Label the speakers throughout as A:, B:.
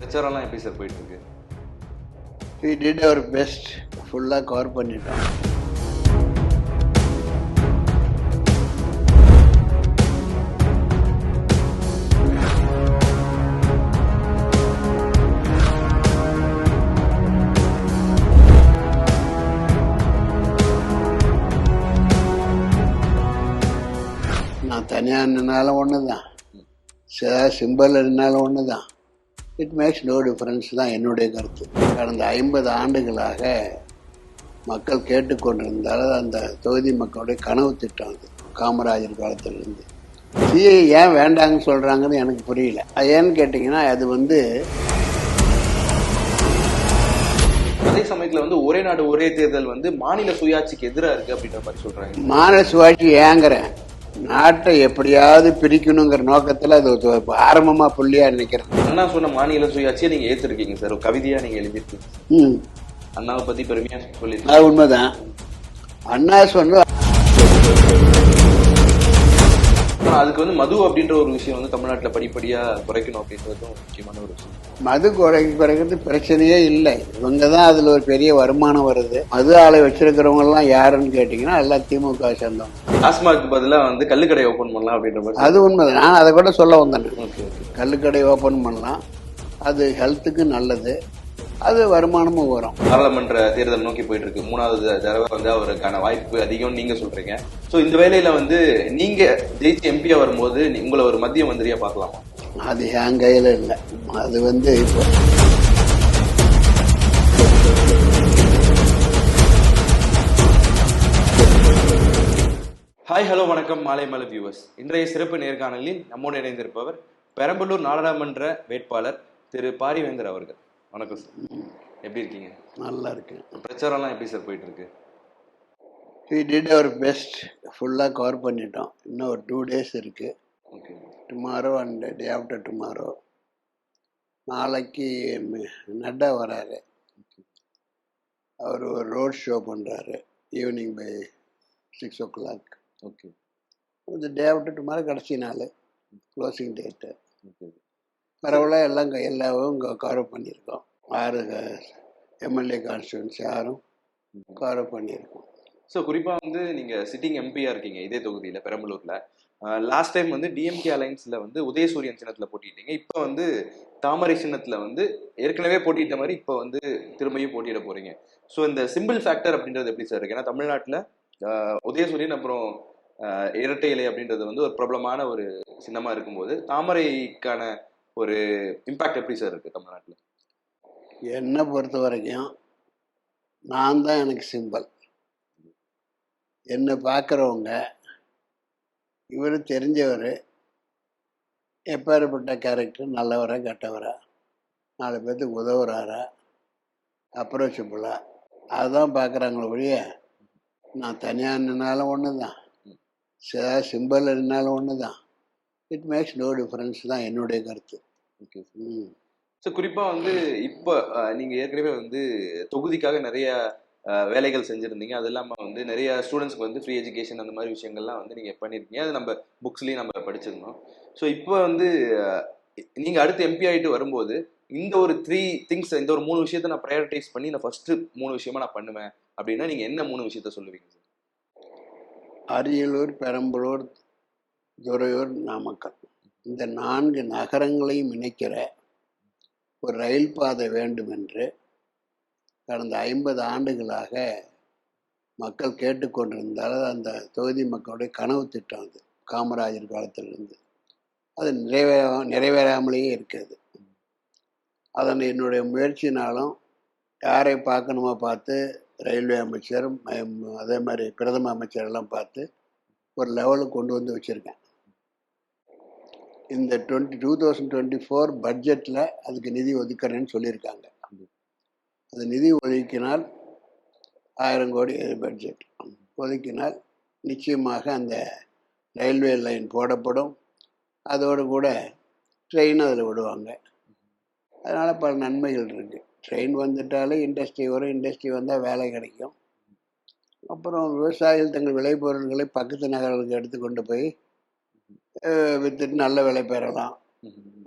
A: பிரச்சாரம்லாம் எப்படி சார் போயிட்டு இருக்கு
B: வி டிட் அவர் பெஸ்ட் ஃபுல்லாக கவர் பண்ணிட்டோம். நான் தனியாக நின்னாலும் ஒன்று தான் சிம்பிள் இருந்தாலும் ஒன்று தான் இட் மேக்ஸ் நோ டிஃபரன்ஸ் தான் என்னுடைய கருத்து. கடந்த ஐம்பது ஆண்டுகளாக மக்கள் கேட்டுக்கொண்டிருந்தாலும் அந்த தொகுதி மக்களுடைய கனவு திட்டம் அது. காமராஜர் காலத்திலிருந்து. சிஐ ஏன் வேண்டாங்கன்னு சொல்கிறாங்கன்னு எனக்கு புரியல. அது ஏன்னு கேட்டிங்கன்னா அது வந்து
A: அதே சமயத்துல வந்து ஒரே நாடு ஒரே தேர்தல் வந்து மாநில சுயாட்சிக்கு எதிரா இருக்கு அப்படின்ற மாதிரி சொல்றாங்க.
B: மாநில சுவாட்சி ஏங்குறேன். நாட்டை எப்படியாவது பிரிக்கணுங்கிற நோக்கத்தில் அது ஒரு ஆரம்பமாக புள்ளியாக நினைக்கிறேன்
A: அண்ணா சொன்ன மாநில சுயாட்சியை நீங்க ஏத்திருக்கீங்க சார். ஒரு கவிதையா நீங்க எழுதிருக்கீங்க
B: ம்.
A: அண்ணாவை பத்தி பெருமையா சொல்லிருக்கீங்க
B: அது உண்மைதான். அண்ணா சொன்ன
A: அதுக்கு வந்து மது அப்படின்ற ஒரு விஷயம் வந்து தமிழ்நாட்டுல படிப்படியா குறைக்கணும் அப்படின்றதும் முக்கியமான ஒரு விஷயம்.
B: மது குறை குறைக்கிறது பிரச்சனையே இல்லை. இவங்க தான் அதில் ஒரு பெரிய வருமானம் வருது. மது ஆலை வச்சிருக்கிறவங்க எல்லாம் யாருன்னு கேட்டிங்கன்னா எல்லாம் திமுக சேர்ந்தவங்க.
A: டாஸ்மாக் பதிலா வந்து கள்ளுக்கடை ஓபன் பண்ணலாம் அப்படின்ற மாதிரி
B: அது உண்மைதான். நான் அதை கூட சொல்ல வந்தேன். கள்ளுக்கடை ஓப்பன் பண்ணலாம். அது ஹெல்த்துக்கு நல்லது. அது வருமானமும் வரும்.
A: பாராளுமன்ற தேர்தல் நோக்கி போயிட்டு இருக்கு மூணாவது தடவை வந்து அவருக்கான வாய்ப்பு அதிகம் நீங்க சொல்றீங்க. சோ இந்த வேலையில வந்து நீங்க ஜெயிச்சு எம்பியா வரும்போது உங்களை ஒரு மத்திய மந்திரியா பார்க்கலாமா?
B: அது என் கையில் இல்லை. அது வந்து இப்போ
A: ஹாய் ஹலோ வணக்கம். மாலை மலை வியூவர்ஸ் இன்றைய சிறப்பு நேர்காணலில் நம்மோடு இணைந்திருப்பவர் பெரம்பலூர் நாடாளுமன்ற வேட்பாளர் திரு பாரிவேந்தர் அவர்கள். வணக்கம் சார். எப்படி இருக்கீங்க?
B: நல்லா இருக்கு
A: பிரச்சாரம்லாம் எப்படி சார் போயிட்டு இருக்கு
B: வி டிட் அவர் பெஸ்ட் ஃபுல்லாக கவர் பண்ணிட்டோம். இன்னும் ஒரு டூ டேஸ் இருக்குது
A: okay
B: tomorrow and day after tomorrow நாளைக்கு நட்டா வராரு. அவர் ஒரு ரோட் ஷோ பண்ணுறாரு evening by six o'clock
A: okay
B: இந்த டே ஆஃப்டர் டுமாரோ கடைசி நாள். க்ளோசிங் டேட்டு
A: ஓகே
B: பரவலாக எல்லாம் எல்லாவும் இங்கே கவர் பண்ணியிருக்கோம். ஆறு எம்எல்ஏ கான்ஸ்டியூன்சி யாரும் கவர் பண்ணியிருக்கோம்.
A: ஸோ குறிப்பாக வந்து நீங்கள் சிட்டிங் எம்பியாக இருக்கீங்க இதே தொகுதியில் பெரம்பலூரில். லாஸ்ட் டைம் வந்து டிஎம்கே அலைன்ஸில் வந்து உதயசூரியன் சின்னத்தில் போட்டிட்டீங்க. இப்போ வந்து தாமரை சின்னத்தில் வந்து ஏற்கனவே போட்டிட்ட மாதிரி இப்போ வந்து திரும்பியும் போட்டியிட போகிறீங்க ஸோ இந்த சிம்பிள் ஃபேக்டர் அப்படின்றது எப்படி சார் இருக்கு? ஏன்னா தமிழ்நாட்டில் உதயசூரியன் அப்புறம் இரட்டை இலை அப்படின்றது வந்து ஒரு பிரபலமான ஒரு சின்னமாக இருக்கும்போது தாமரைக்கான ஒரு இம்பாக்ட் எப்படி சார் இருக்கு தமிழ்நாட்டுல?
B: என்னை பொறுத்த வரைக்கும் நான் தான் எனக்கு சிம்பல் என்னை பார்க்குறவங்க இவர் தெரிஞ்சவர் எப்பேற்பட்ட கேரக்டர் நல்லவரா கெட்டவரா நாலு பேர்த்துக்கு உதவுறாரா அப்ரோச்சபிளா அதுதான் பார்க்குறாங்களே ஒழிய நான் தனியாக நின்னாலும் ஒன்று தான் சிம்பிள் இருந்தாலும் ஒன்று தான் இட் மேக்ஸ் நோ டிஃப்ரென்ஸ் தான் என்னுடைய கருத்து.
A: ஓகே
B: ம்
A: ஸோ குறிப்பாக வந்து இப்போ நீங்கள் ஏற்கனவே வந்து தொகுதிக்காக நிறைய வேலைகள் செஞ்சுருந்தீங்க. அது இல்லாமல் வந்து நிறைய ஸ்டூடெண்ட்ஸ்க்கு வந்து ஃப்ரீ எஜுகேஷன் அந்த மாதிரி விஷயங்கள்லாம் வந்து நீங்கள் பண்ணிருக்கீங்க. அது நம்ம புக்ஸ்லேயும் நம்ம படிச்சிருந்தோம். ஸோ இப்போ வந்து நீங்கள் அடுத்து எம்பி ஆயிட்டு வரும்போது இந்த ஒரு த்ரீ திங்ஸ் இந்த ஒரு மூணு விஷயத்த நான் ப்ரையாரிட்டைஸ் பண்ணி நான் ஃபஸ்ட்டு மூணு விஷயமா நான் பண்ணுவேன் அப்படின்னா நீங்கள் என்ன மூணு விஷயத்த சொல்லுவீங்க? சார்
B: அரியலூர் பெரம்பலூர் துறையூர் நாமக்கல். இந்த நான்கு நகரங்களையும் இணைக்கிற ஒரு ரயில் பாதை வேண்டும் என்று கடந்த ஐம்பது ஆண்டுகளாக மக்கள் கேட்டுக்கொண்டிருந்தால் அந்த தொகுதி மக்களுடைய கனவு திட்டம் அது காமராஜர் காலத்திலிருந்து. அது நிறைவே நிறைவேறாமலேயே இருக்கிறது. அதனை என்னுடைய முயற்சினாலும் யாரை பார்க்கணுமோ பார்த்து ரயில்வே அமைச்சர் அதே மாதிரி பிரதம அமைச்சரெல்லாம் பார்த்து ஒரு லெவலுக்கு கொண்டு வந்து வச்சுருக்கேன். இந்த twenty two thousand twenty four பட்ஜெட்டில் அதுக்கு நிதி ஒதுக்கிறேன்னு சொல்லியிருக்காங்க. அது நிதி ஒதுக்கினால் ஆயிரம் கோடி பட்ஜெட். ஒதுக்கினால் நிச்சயமாக அந்த ரயில்வே லைன் போடப்படும். அதோடு கூட ட்ரெயின் அதில் விடுவாங்க. அதனால் பல நன்மைகள் இருக்குது ட்ரெயின் வந்துட்டாலே இண்டஸ்ட்ரி வரும். இண்டஸ்ட்ரி வந்தால் வேலை கிடைக்கும். அப்புறம் விவசாயிகள் தங்கள் விளைபொருட்களை பக்கத்து நகரங்களுக்கு எடுத்து கொண்டு போய் வித்துட்டு நல்ல விலை பெறலாம்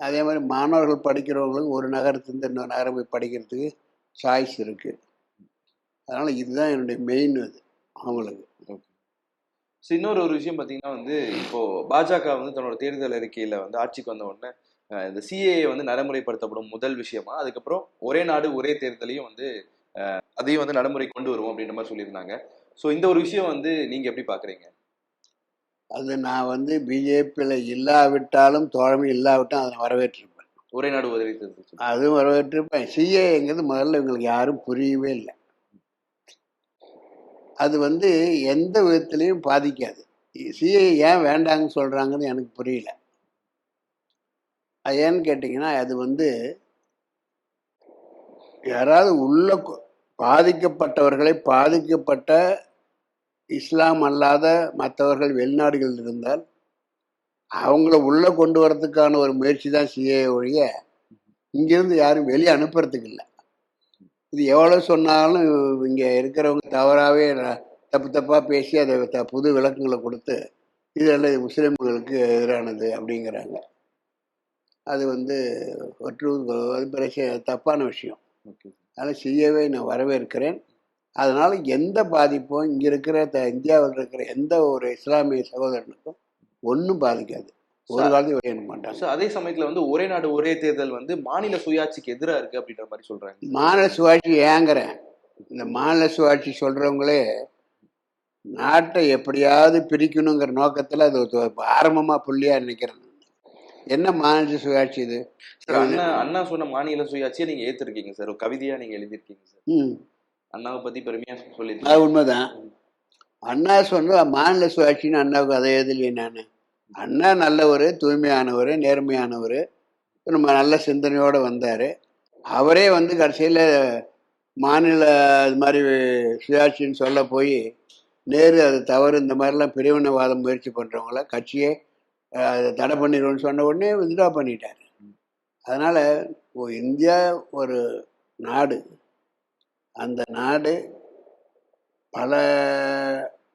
B: அதே மாதிரி மாணவர்கள் படிக்கிறவங்களுக்கு ஒரு நகரத்துலேருந்து இன்னொரு நகரம் போய் படிக்கிறதுக்கு சாய்ஸ் இருக்குது அதனால் இதுதான் என்னுடைய மெயின் இது அவங்களுக்கு.
A: ஸோ இன்னொரு ஒரு விஷயம் பார்த்தீங்கன்னா வந்து இப்போ பாஜக வந்து தன்னோட தேர்தல் அறிக்கையில வந்து ஆட்சிக்கு வந்த உடனே இந்த சிஏஏ வந்து நடைமுறைப்படுத்தப்படும் முதல் விஷயமா அதுக்கப்புறம் ஒரே நாடு ஒரே தேர்தலையும் வந்து அதையும் வந்து நடைமுறை கொண்டு வருவோம் அப்படின்ற மாதிரி சொல்லியிருந்தாங்க. ஸோ இந்த ஒரு விஷயம் வந்து நீங்க எப்படி பாக்குறீங்க?
B: அது நான் வந்து பிஜேபியில் இல்லாவிட்டாலும் தோழமை இல்லாவிட்டாலும் அதை நான் வரவேற்றிருப்பேன்.
A: ஒரே நாடு ஒரே தேர்தல்
B: அதுவும் வரவேற்றிருப்பேன். சிஏங்கிறது முதல்ல இவங்களுக்கு யாரும் புரியவே இல்லை. அது வந்து எந்த விதத்துலையும் பாதிக்காது. சிஏ ஏன் வேண்டாங்கன்னு சொல்கிறாங்கன்னு எனக்கு புரியல. அது ஏன்னு கேட்டிங்கன்னா அது வந்து யாராவது உள்ள பாதிக்கப்பட்டவர்களை பாதிக்கப்பட்ட இஸ்லாம் அல்லாத மற்றவர்கள் வெளிநாடுகளில் இருந்தால் அவங்கள உள்ளே கொண்டு வரதுக்கான ஒரு முயற்சி தான் சிஏ ஒழிய இங்கேருந்து யாரும் வெளியே அனுப்புறதுக்கு இல்லை. இது எவ்வளோ சொன்னாலும் இங்கே இருக்கிறவங்க தவறாகவே தப்பு தப்பாக பேசி அதை த- புது விளக்கங்களை கொடுத்து இதெல்லாம் முஸ்லீம்களுக்கு எதிரானது அப்படிங்கிறாங்க. அது வந்து ஒற்று அது தப்பான விஷயம்.
A: ஓகே.
B: அதனால் சிஏவை நான் வரவேற்கிறேன். அதனால் எந்த பாதிப்பும் இங்கே இருக்கிற த இந்தியாவில் இருக்கிற எந்த ஒரு இஸ்லாமிய சகோதரனுக்கும் ஒன்றும் பாதிக்காது. ஒரு காலத்தையும் வெளியே மாட்டாங்க.
A: ஸோ அதே சமயத்துல வந்து ஒரே நாடு ஒரே தேர்தல் வந்து மாநில சுயாட்சிக்கு எதிரா இருக்கு அப்படின்ற மாதிரி சொல்றாங்க.
B: மாநில சுயாட்சி ஏங்குறேன். இந்த மாநில சுயாட்சி சொல்கிறவங்களே நாட்டை எப்படியாவது பிரிக்கணுங்கிற நோக்கத்தில் அது ஆரம்பமாக புள்ளியாக நினைக்கிறேன் என்ன மாநில சுயாட்சி இது?
A: அண்ணா அண்ணா சொன்ன மாநில சுயாட்சியை நீங்க ஏத்திருக்கீங்க சார். ஒரு கவிதையா நீங்க எழுதியிருக்கீங்க சார்.
B: ம்
A: அண்ணாவை பத்தி பெருமையா
B: அது உண்மைதான். அண்ணா சொன்ன மாநில சுயாட்சின்னு அண்ணாவுக்கு அதை எதிலையே நான். அண்ணா நல்லவர் தூய்மையானவர் நேர்மையானவர் நம்ம நல்ல சிந்தனையோடு வந்தார். அவரே வந்து கடைசியில் மாநில இது மாதிரி சுயாட்சின்னு சொல்ல போய் நேரு அது தவறு இந்த மாதிரிலாம் பிரிவினைவாதம் முயற்சி பண்ணுறவங்கள கட்சியே அதை தடை பண்ணிடுவோம்னு சொன்ன உடனே வித்ட்ரா பண்ணிட்டார். அதனால் இந்தியா ஒரு நாடு. அந்த நாடு பல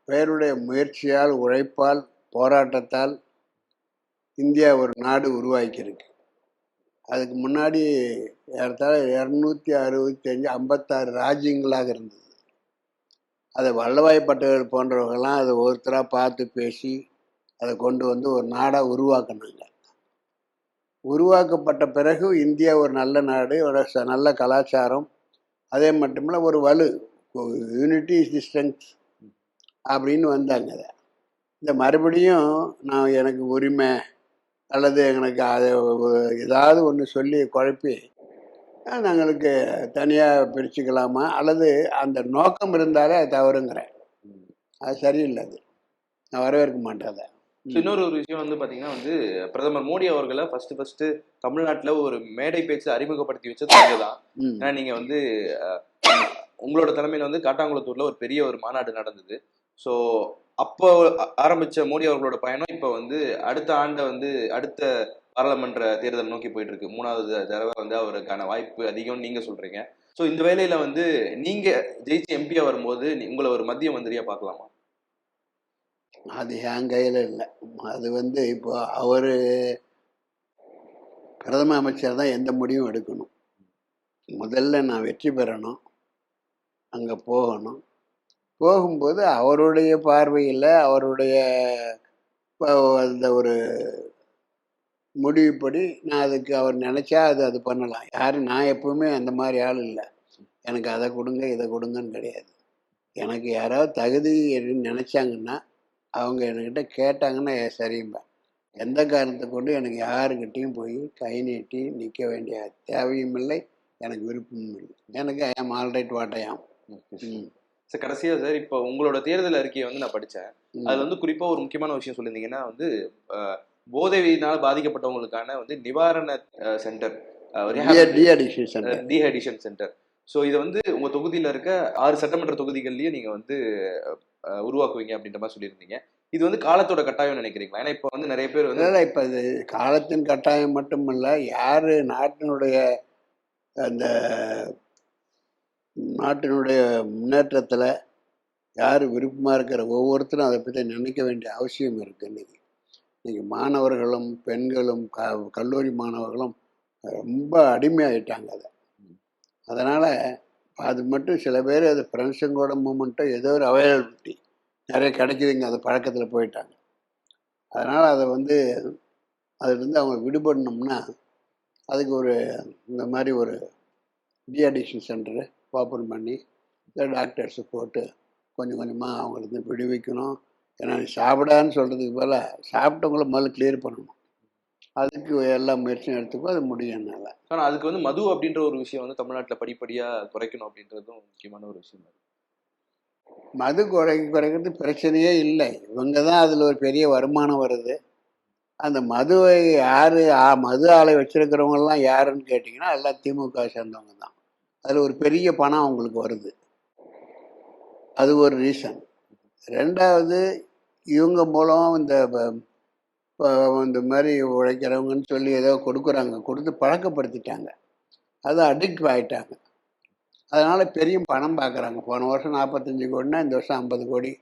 B: பேருடைய முயற்சியால் உழைப்பால் போராட்டத்தால் இந்தியா ஒரு நாடு உருவாக்கியிருக்கு. அதுக்கு முன்னாடி ஏறத்தாழ இரநூத்தி அறுபத்தி அஞ்சு ஐம்பத்தாறு ராஜ்யங்களாக இருந்தது. அதை வல்லபாய் பட்டேல் போன்றவங்கெல்லாம் அதை ஒருத்தராக பார்த்து பேசி அதை கொண்டு வந்து ஒரு நாடாக உருவாக்குனாங்க. உருவாக்கப்பட்ட பிறகு இந்தியா ஒரு நல்ல நாடு ஒரு ச- நல்ல கலாச்சாரம் அதே மட்டுமில்ல ஒரு வலு யூனிட்டி இஸ் தி ஸ்ட்ரென்த் அப்படின்னு வந்தாங்க அதை. இந்த மறுபடியும் நான் எனக்கு உரிமை அல்லது எனக்கு அதை ஏதாவது ஒன்று சொல்லி குழப்பி நாங்களுக்கு தனியாக பிரிச்சுக்கலாமா? அல்லது அந்த நோக்கம் இருந்தாலே அது தவறுங்கிறேன். அது சரியில்லை அது. நான் வரவேற்க மாட்டேன் அதை.
A: இன்னொரு ஒரு விஷயம் வந்து பாத்தீங்கன்னா வந்து பிரதமர் மோடி அவர்களை ஃபர்ஸ்ட் ஃபர்ஸ்ட் தமிழ்நாட்டுல ஒரு மேடை பேச்சு அறிமுகப்படுத்தி வச்சது நீங்க தான் ஏன்னா நீங்க வந்து உங்களோட தலைமையில வந்து காட்டாங்குளத்தூர்ல ஒரு பெரிய ஒரு மாநாடு நடந்தது. ஸோ அப்போ ஆரம்பிச்ச மோடி அவர்களோட பயணம் இப்போ வந்து அடுத்த ஆண்டை வந்து அடுத்த பாராளுமன்ற தேர்தல் நோக்கி போயிட்டு இருக்கு மூணாவது தடவை வந்து அவருக்கான வாய்ப்பு அதிகம்னு நீங்க சொல்றீங்க. ஸோ இந்த வேலையில வந்து நீங்க ஜெயிச்சு எம்பியா வரும்போது உங்களை ஒரு மத்திய மந்திரியா பார்க்கலாமா?
B: அது என் கையில் இல்லை. அது வந்து இப்போ அவர் பிரதம அமைச்சர் தான் எந்த முடிவும் எடுக்கணும். முதல்ல நான் வெற்றி பெறணும். அங்கே போகணும். போகும்போது அவருடைய பார்வையில் அவருடைய அந்த ஒரு முடிவுப்படி நான் அதுக்கு அவர் நினச்சா அது அது பண்ணலாம். யாரும் நான் எப்பவுமே அந்த மாதிரி ஆள் இல்லை. எனக்கு அதை கொடுங்க இதை கொடுங்கன்னு கிடையாது. எனக்கு யாராவது தகுதி நினச்சாங்கன்னா அவங்க என்கிட்ட கேட்டாங்கன்னா ஏ, சரிம்பேன் எந்த காரணத்தை கொண்டு எனக்கு யாருக்கிட்டையும் போய் கை நீட்டி நிற்க வேண்டிய தேவையும் இல்லை எனக்கு விருப்பமும் இல்லை எனக்கு ஐம் ஆல்ரைட் வாட்டையாம் ம்.
A: சார் கடைசியா சார் இப்போ உங்களோட தேர்தல் அறிக்கையை வந்து நான் படிச்சேன் அதுல வந்து குறிப்பா ஒரு முக்கியமான விஷயம் சொல்லியிருந்தீங்கன்னா வந்து அஹ், போதையினால் பாதிக்கப்பட்டவங்களுக்கான வந்து நிவாரண சென்டர் டீஹைடிஷன் சென்டர் ஸோ இதை வந்து உங்க தொகுதியில இருக்க ஆறு சட்டமன்ற தொகுதிகள்லயே நீங்க வந்து உருவாக்குவீங்க அப்படின்ற மாதிரி சொல்லியிருந்தீங்க. இது வந்து காலத்தோட கட்டாயம் நினைக்கிறீங்களா? ஏன்னா இப்போ வந்து நிறைய பேர் வந்து
B: இப்போ இது காலத்தின் கட்டாயம் மட்டுமல்ல யார் நாட்டினுடைய அந்த நாட்டினுடைய முன்னேற்றத்தில் யார் விருப்பமாக இருக்கிற ஒவ்வொருத்தரும் அதை பற்றி நினைக்க வேண்டிய அவசியம் இருக்குது இன்றைக்கி இன்னைக்கு மாணவர்களும் பெண்களும் க கல்லூரி மாணவர்களும் ரொம்ப அடிமையாயிட்டாங்க அதை. அதனால் அது மட்டும் சில பேர் அது ஃப்ரெண்ட்ஸுங்களோட மூமெண்ட்டோ ஏதோ ஒரு அவைலபிலிட்டி நிறைய கிடைக்குதுங்க. அந்த பழக்கத்தில் போயிட்டாங்க. அதனால் அதை வந்து அதுலேருந்து அவங்க விடுபடணும்னா அதுக்கு ஒரு இந்த மாதிரி ஒரு டீஅடிக்ஷன் சென்டரு ஓப்பன் பண்ணி இந்த டாக்டர்ஸு போட்டு கொஞ்சம் கொஞ்சமாக அவங்களுக்கு விடுவிக்கணும். ஏன்னா நீ சாப்பிடான்னு சொல்கிறதுக்கு பதிலாக சாப்பிட்டவங்கள முதல்ல கிளியர் பண்ணணும். அதுக்கு எல்லா முயற்சியும் எடுத்துக்கோ அது முடியும் என்னால்.
A: ஆனா அதுக்கு வந்து மது அப்படின்ற ஒரு விஷயம் வந்து தமிழ்நாட்டுல படிப்படியா குறைக்கணும் அப்படின்றதும் முக்கியமான ஒரு விஷயம்.
B: மது குறை குறைக்கிறது பிரச்சனையே இல்லை. இவங்க தான் அதில் ஒரு பெரிய வருமானம் வருது. அந்த மதுவை யார் மது ஆலை வச்சிருக்கிறவங்கெல்லாம் யாருன்னு கேட்டிங்கன்னா எல்லாம் திமுக சேர்ந்தவங்க தான். அதில் ஒரு பெரிய பணம் அவங்களுக்கு வருது. அது ஒரு ரீசன் ரெண்டாவது இவங்க மூலம் இந்த இந்த மாதிரி உழைக்கிறவங்கன்னு சொல்லி ஏதோ கொடுக்குறாங்க. கொடுத்து பழக்கப்படுத்திட்டாங்க. அது அடிக்ட் ஆகிட்டாங்க அதனால் பெரிய பணம் பார்க்குறாங்க. போன வருஷம் நாற்பத்தஞ்சு கோடினா இந்த வருஷம் ஐம்பது கோடி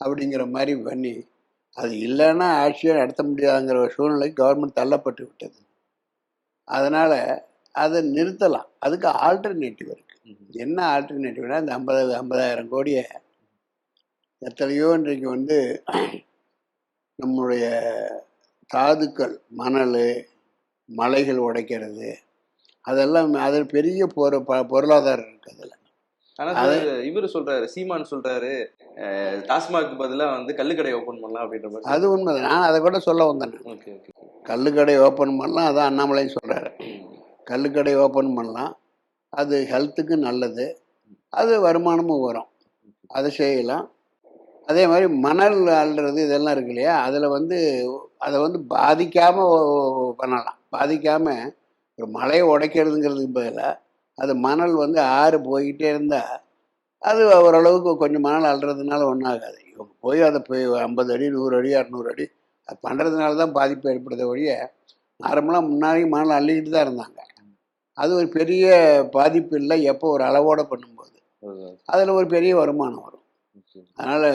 B: அப்படிங்கிற மாதிரி பண்ணி அது இல்லைன்னா ஆட்சியை நடத்த முடியாதுங்கிற ஒரு சூழ்நிலைக்கு கவர்மெண்ட் தள்ளப்பட்டு விட்டது. அதனால் அதை நிறுத்தலாம். அதுக்கு ஆல்டர்னேட்டிவ் இருக்குது என்ன ஆல்டர்னேட்டிவ்னா இந்த ஐம்பது ஐம்பதாயிரம் கோடியை எத்தனையோ இன்றைக்கு வந்து நம்முடைய தாதுக்கள் மணல் மலைகள் உடைக்கிறது. அதெல்லாம் அது பெரிய பொரு பொருளாதாரம் இருக்குது அதில்.
A: ஆனா சார் இவரு சொல்றாரு சீமான் சொல்றாரு அஹ், டாஸ்மாக் பதிலா வந்து கள்ளுக்கடை ஓபன் பண்ணலாம் அப்படின்ற மாதிரி
B: அது உண்மை நான் அதை கூட சொல்ல வந்தேன் கல்லுக்கடை ஓப்பன் பண்ணலாம் அதான் அண்ணாமலையும் சொல்கிறாரு கல்லுக்கடை ஓப்பன் பண்ணலாம். அது ஹெல்த்துக்கு நல்லது. அது வருமானமும் வரும். அதை செய்யலாம். அதே மாதிரி மணல் அள்ளுறது இதெல்லாம் இருக்கு இல்லையா? அதில் வந்து அதை வந்து பாதிக்காமல் பண்ணலாம். பாதிக்காமல் ஒரு மலையை உடைக்கிறதுங்கிறதுக்கு பதிலாக அது மணல் வந்து ஆறு போய்கிட்டே இருந்தால் அது ஓரளவுக்கு கொஞ்சம் மணல் அள்ளுறதுனால ஒன்றும் ஆகாது இவங்க போய் அதை போய் ஐம்பது அடி நூறு அடி இரநூறு அடி அது பண்ணுறதுனால தான் பாதிப்பு ஏற்படுத ஒழிய நார்மலாக முன்னாடி மணல் அள்ளிக்கிட்டு தான் இருந்தாங்க. அது ஒரு பெரிய பாதிப்பு இல்லை. எப்போ ஒரு அளவோடு பண்ணும்போது. அதில் ஒரு பெரிய வருமானம் வரும். அதனால்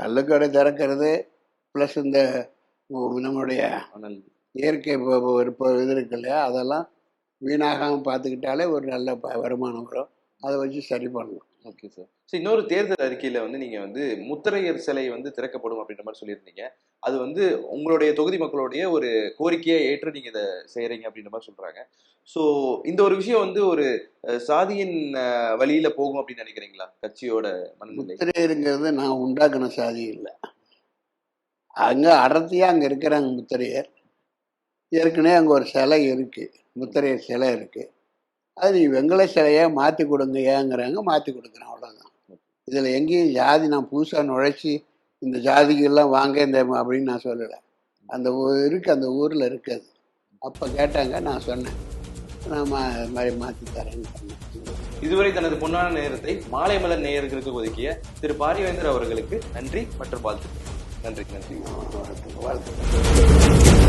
B: கள்ளுக்கடை திறக்கிறது ப்ளஸ் இந்த நம்மளுடைய
A: ஆனால்
B: இயற்கை ப- ப- ஒரு ப- இது இருக்கு இல்லையா அதெல்லாம் வீணாகாமல் பார்த்துக்கிட்டாலே ஒரு நல்ல வருமானம் வரும். அதை வச்சு சரி பண்ணலாம்
A: ஓகே சார் ஸோ இன்னொரு தேர்தல் அறிக்கையில வந்து நீங்க வந்து முத்தரையர் சிலை வந்து திறக்கப்படும் அப்படின்ற மாதிரி சொல்லியிருந்தீங்க. அது வந்து உங்களுடைய தொகுதி மக்களுடைய ஒரு கோரிக்கையை ஏற்று நீங்க இதை செய்யறீங்க அப்படின்ற மாதிரி சொல்றாங்க. ஸோ இந்த ஒரு விஷயம் வந்து ஒரு சாதியின் வழியில் வழியில போகும் அப்படின்னு நினைக்கிறீங்களா? கட்சியோட மனநிலை?
B: முத்திரையருங்கிறது நான் உண்டாக்குன சாதி இல்லை. அங்கே அடர்த்தியாக அங்கே இருக்கிறாங்க முத்திரையர். ஏற்கனவே அங்கே ஒரு சிலை இருக்குது முத்திரையர் சிலை இருக்குது அது நீ வெங்கல சிலையை மாற்றி கொடுங்க ஏங்கிறாங்க மாற்றி கொடுக்குறேன் அவ்வளோதான் இதில் எங்கேயும் ஜாதி நான் புதுசாக நுழைச்சி இந்த ஜாதிக்கெல்லாம் வாங்க இந்த அப்படின்னு நான் சொல்லலை. அந்த இருக்கு அந்த ஊரில் இருக்குது அப்போ கேட்டாங்க நான் சொன்னேன். நான் மாதிரி மாற்றி தரேன்னு சொன்னேன்.
A: இதுவரை தனது பொன்னான நேரத்தை மாலை மலர் நேயர்களுக்கு ஒதுக்கிய திரு பாரிவேந்தர் அவர்களுக்கு நன்றி மற்றும் வாழ்த்து நன்றி நன்றி.
B: வாழ்த்துக்கள்.